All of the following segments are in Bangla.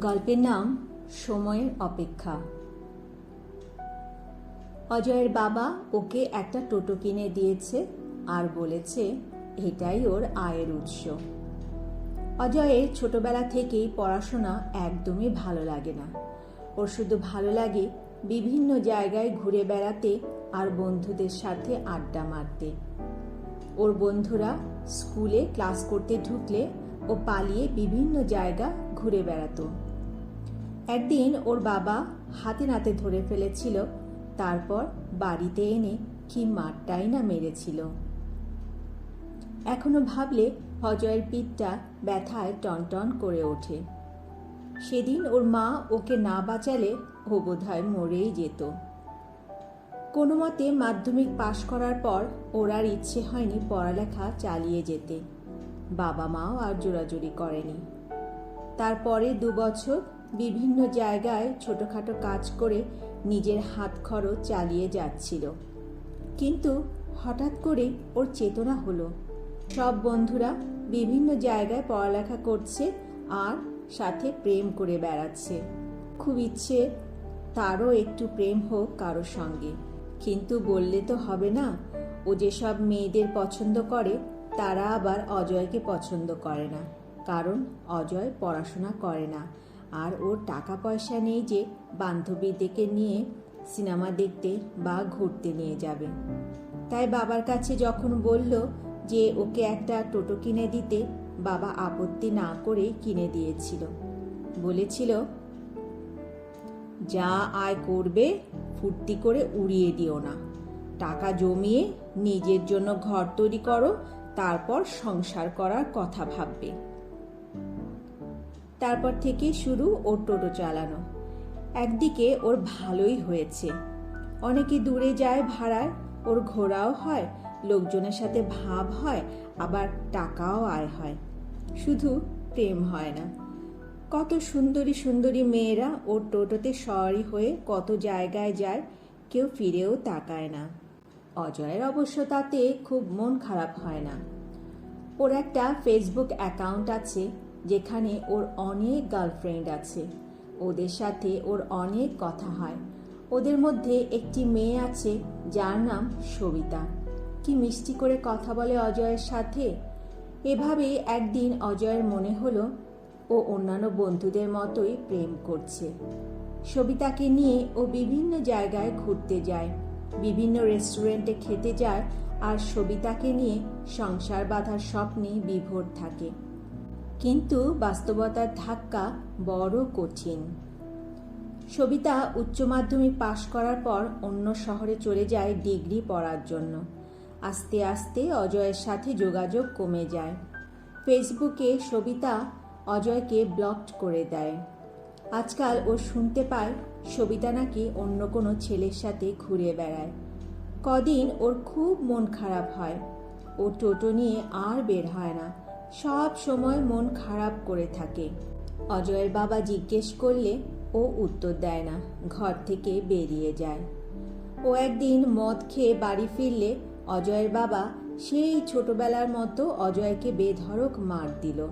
গল্পের নাম সময়ের অপেক্ষা। অজয়ের বাবা ওকে একটা টোটো কিনে দিয়েছে আর বলেছে এটাই ওর আয়ের উৎস। অজয়ের ছোটবেলা থেকেই পড়াশোনা একদমই ভালো লাগে না। ওর শুধু ভালো লাগে বিভিন্ন জায়গায় ঘুরে বেড়াতে আর বন্ধুদের সাথে আড্ডা মারতে। ওর বন্ধুরা স্কুলে ক্লাস করতে ঢুকলে ও পালিয়ে বিভিন্ন জায়গা ঘুরে বেড়াতো। একদিন ওর বাবা হাতে নাতে ধরে ফেলেছিল, তারপর বাড়িতে এনে কি মারটাই না মেরেছিল। এখনও ভাবলে অজয়ের পিঠটা ব্যথায় টনটন করে ওঠে। সেদিন ওর মা ওকে না বাঁচালে ও বোধহয় মরেই যেত। কোনো মতে মাধ্যমিক পাশ করার পর ওর আর ইচ্ছে হয়নি পড়ালেখা চালিয়ে যেতে। বাবা মাও আর জোরাজুরি করেনি। তারপরে দু বছর বিভিন্ন জায়গায় ছোটোখাটো কাজ করে নিজের হাত খরচ চালিয়ে যাচ্ছিল। কিন্তু হঠাৎ করে ওর চেতনা হলো। সব বন্ধুরা বিভিন্ন জায়গায় পড়ালেখা করছে আর সাথে প্রেম করে বেড়াচ্ছে। খুব ইচ্ছে তারও একটু প্রেম হোক কারোর সঙ্গে। কিন্তু বললে তো হবে না, ও যেসব মেয়েদের পছন্দ করে, তারা আবার অজয়কে পছন্দ করে না। কারণ অজয় পড়াশোনা করে না। আর ওর টাকা পয়সা নেই যে বান্ধবীদেরকে নিয়ে সিনেমা দেখতে বা ঘুরতে নিয়ে যাবে। তাই বাবার কাছে যখন বলল যে ওকে একটা টোটো কিনে দিতে, বাবা আপত্তি না করে কিনে দিয়েছিল। বলেছিল, যা আয় করবে, ফুর্তি করে উড়িয়ে দিও না। টাকা জমিয়ে নিজের জন্য ঘর তৈরি করো, তারপর সংসার করার কথা ভাববে। তারপর থেকে শুরু ওর টোটো চালানো। একদিকে ওর ভালোই হয়েছে। অনেকে দূরে যায় ভাড়ায়, ওর ঘোরাও হয়, লোকজনের সাথে ভাব হয়, আবার টাকাও আয় হয়। শুধু প্রেম হয় না। কত সুন্দরী সুন্দরী মেয়েরা ওর টোটোতে সওয়ারি হয়ে কত জায়গায় যায়, কেউ ফিরেও তাকায় না। অজয়ের অবশ্য তাতে খুব মন খারাপ হয় না। ওর একটা ফেসবুক অ্যাকাউন্ট আছে যেখানে ওর অনেক গার্লফ্রেন্ড আছে। ওদের সাথে ওর অনেক কথা হয়। ওদের মধ্যে একটি মেয়ে আছে, যার নাম সবিতা। কি মিষ্টি করে কথা বলে অজয়ের সাথে? এভাবে একদিন অজয়ের মনে হলো, ও অন্যান্য বন্ধুদের মতোই প্রেম করছে। সবিতাকে নিয়ে ও বিভিন্ন জায়গায় ঘুরতে যায়, বিভিন্ন রেস্টুরেন্টে খেতে যায় আর সবিতাকে নিয়ে সংসার বাঁধার স্বপ্নে বিভোর থাকে। কিন্তু বাস্তবতার ধাক্কা বড় কঠিন। সবিতা উচ্চ মাধ্যমিক পাশ করার পর অন্য শহরে চলে যায় ডিগ্রি পড়ার জন্য। আস্তে আস্তে অজয়ের সাথে যোগাযোগ কমে যায়। ফেসবুকে সবিতা অজয়কে ব্লক করে দেয়। আজকাল ও শুনতে পায় সবিতা নাকি অন্য কোনো ছেলের সাথে ঘুরে বেড়ায়। কদিন ওর খুব মন খারাপ হয়। ও টোটো নিয়ে আর বের হয় না। সব সময় মন খারাপ করে থাকে। অজয়ের বাবা জিজ্ঞেস করলে ও উত্তর দেয় না, ঘর থেকে বেরিয়ে যায়। ও একদিন মদ খেয়ে বাড়ি ফিরলে অজয়ের বাবা সেই ছোটবেলার মতো অজয়কে বেধড়ক মার দিল।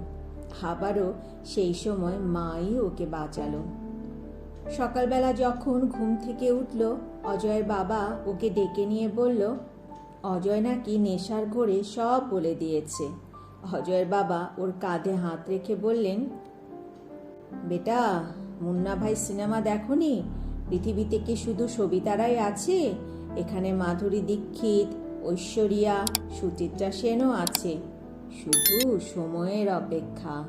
আবারও সেই সময় মাই ওকে বাঁচালো। সকালবেলা যখন ঘুম থেকে উঠল, অজয়ের বাবা ওকে ডেকে নিয়ে বলল, অজয় নাকি নেশার ঘোরে সব বলে দিয়েছে। অজয়ের বাবা ওর কাঁধে হাত রেখে বললেন, বেটা, মুন্না ভাই সিনেমা দেখনি? পৃথিবীতে কি শুধু সবিতারাই আছে? এখানে মাধুরী দীক্ষিত, ঐশ্বরিয়া, সুচিত্রা সেনও আছে। শুধু সময়ের অপেক্ষা।